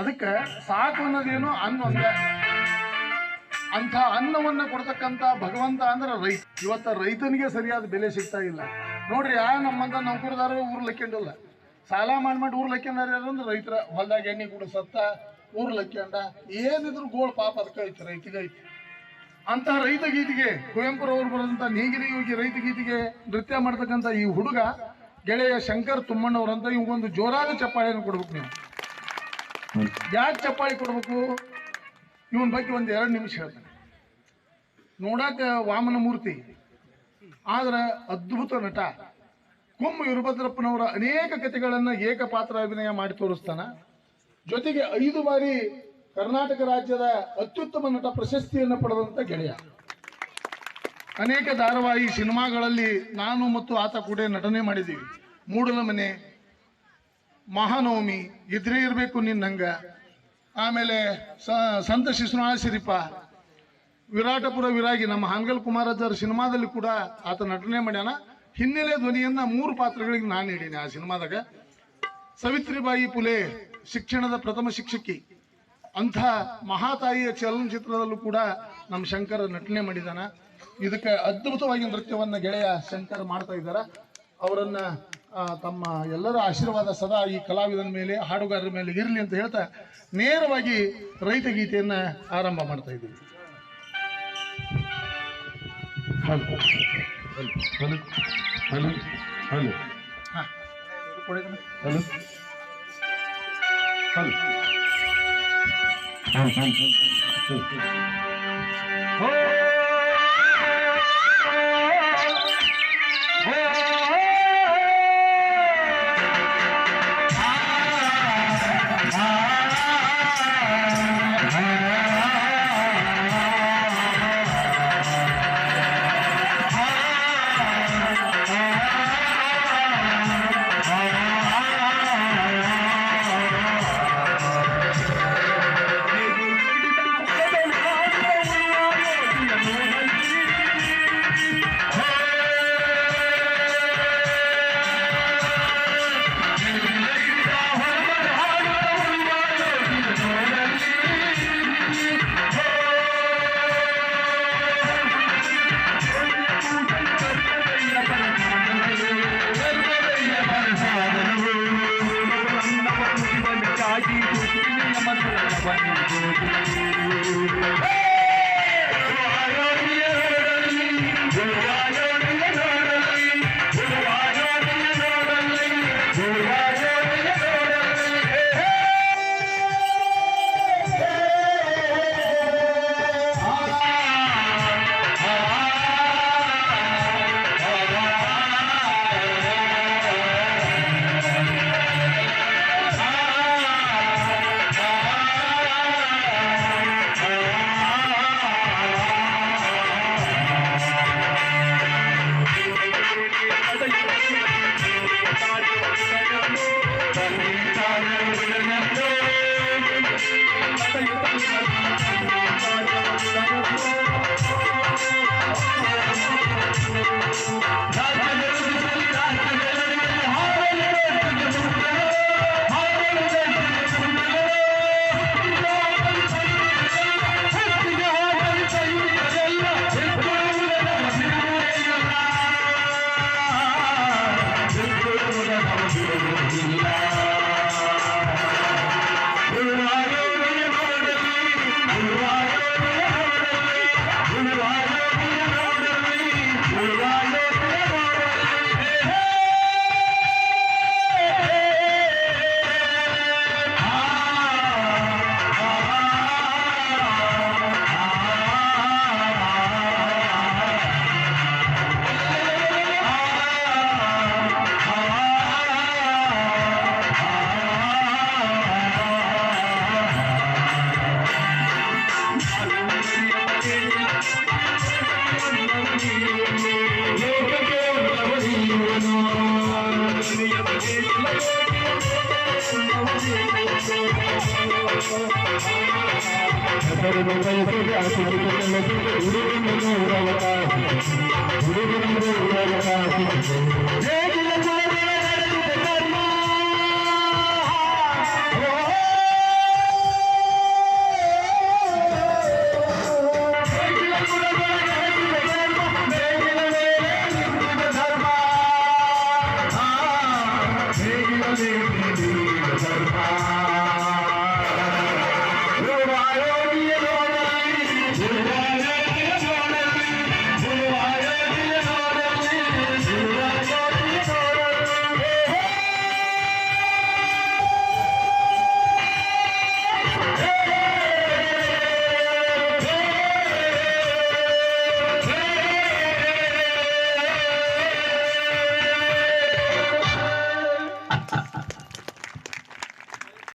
ಅದಕ್ಕೆ ಸಾಕು ಅನ್ನೋದೇನು ಅನ್ನ ಒಂದೇ ಅಂಥ ಅನ್ನವನ್ನ ಕೊಡ್ತಕ್ಕಂಥ ಭಗವಂತ ಅಂದ್ರೆ ರೈತ. ಇವತ್ತ ರೈತನಿಗೆ ಸರಿಯಾದ ಬೆಲೆ ಸಿಗ್ತಾ ಇಲ್ಲ. ನೋಡ್ರಿ ಯಾ ನಮ್ಮಂತ ನೌಕರದಾರರು ಊರು ಲೆಕ್ಕಂಡಲ್ಲ ಸಾಲ ಮಾಡಿ ಮಾಡಿ ಊರ್ ಲಕ್ಕೊಂಡಾರ ಅಂದ್ರೆ ರೈತರ. ಹೊಲ್ದಾಗ ಎಣ್ಣೆ ಕೂಡ ಸತ್ತ, ಊರು ಲೆಕ್ಕಂಡ ಏನಿದ್ರು ಗೋಳ್ ಪಾಪ ಅದಕ್ಕೆ ಐತಿ, ರೈತಿಗೆ ಐತಿ. ಅಂತ ರೈತ ಗೀತೆಗೆ ಕುವೆಂಪುರವ್ರು ಬರೋದಂತ ನೀಗಿರಿ ಯೋಗಿ ರೈತ ಗೀತೆಗೆ ನೃತ್ಯ ಮಾಡ್ತಕ್ಕಂಥ ಈ ಹುಡುಗ ಗೆಳೆಯ ಶಂಕರ್ ತುಮ್ಮಣ್ಣವ್ರಂತ ಒಂದು ಜೋರಾದ ಚಪ್ಪಾಳೆಯನ್ನು ಕೊಡ್ಬೇಕು ನೀವು. ಯಾಕೆ ಚಪ್ಪಾಳಿ ಕೊಡ್ಬೇಕು? ಇವನ್ ಬಗ್ಗೆ ಒಂದು ಎರಡು ನಿಮಿಷ ಹೇಳ್ತಾನೆ. ನೋಡಾಕ ವಾಮನ ಮೂರ್ತಿ. ಆದ್ರೆ ಅದ್ಭುತ ನಟ. ಕುಂ ವೀರಭದ್ರಪ್ಪನವರ ಅನೇಕ ಕಥೆಗಳನ್ನ ಏಕಪಾತ್ರ ಅಭಿನಯ ಮಾಡಿ ತೋರಿಸ್ತಾನ. ಜೊತೆಗೆ ಐದು ಬಾರಿ ಕರ್ನಾಟಕ ರಾಜ್ಯದ ಅತ್ಯುತ್ತಮ ನಟ ಪ್ರಶಸ್ತಿಯನ್ನು ಪಡೆದಂತ ಗೆಳೆಯ. ಅನೇಕ ಧಾರಾವಾಹಿ ಸಿನಿಮಾಗಳಲ್ಲಿ ನಾನು ಮತ್ತು ಆತ ಕೂಡ ನಟನೆ ಮಾಡಿದ್ದೀವಿ. ಮೂಡಲ ಮನೆ ಮಹಾನವಮಿ, ಇದ್ರೆ ಇರಬೇಕು ನಿನ್ನಂಗ ಆಮೇಲೆ ಸಂತ ಶಿಶುನಾಳ ಸಿರಿಪ ವಿರಾಟಪುರ ವಿರಾಗಿ, ನಮ್ಮ ಹಾನಗಲ್ ಕುಮಾರಾಚಾರ್ಯ ಸಿನಿಮಾದಲ್ಲಿ ಕೂಡ ಆತ ನಟನೆ ಮಾಡ್ಯಾನ. ಹಿನ್ನೆಲೆ ಧ್ವನಿಯನ್ನ ಮೂರು ಪಾತ್ರಗಳಿಗೆ ನಾನು ನೀಡೀನಿ ಆ ಸಿನಿಮಾದಾಗ. ಸವಿತ್ರಿಬಾಯಿ ಪುಲೆ, ಶಿಕ್ಷಣದ ಪ್ರಥಮ ಶಿಕ್ಷಕಿ. ಅಂಥ ಮಹಾತಾಯಿಯ ಚಲನಚಿತ್ರದಲ್ಲೂ ಕೂಡ ನಮ್ಮ ಶಂಕರ ನಟನೆ ಮಾಡಿದಾನ. ಇದಕ್ಕೆ ಅದ್ಭುತವಾಗಿ ನೃತ್ಯವನ್ನ ಗೆಳೆಯ ಶಂಕರ್ ಮಾಡ್ತಾ ಇದ್ದಾರ. ಅವರನ್ನ ತಮ್ಮ ಎಲ್ಲರ ಆಶೀರ್ವಾದ ಸದಾ ಈ ಕಲಾವಿದನ ಮೇಲೆ ಹಾಡುಗಾರರ ಮೇಲೆ ಇರಲಿ ಅಂತ ಹೇಳ್ತಾ ನೇರವಾಗಿ ರೈತ ಗೀತೆಯನ್ನ ಆರಂಭ ಮಾಡ್ತಾ ಇದ್ದೀವಿ hello. Hello. Hello. Hello. Hello. Thank you. Thank you. I'm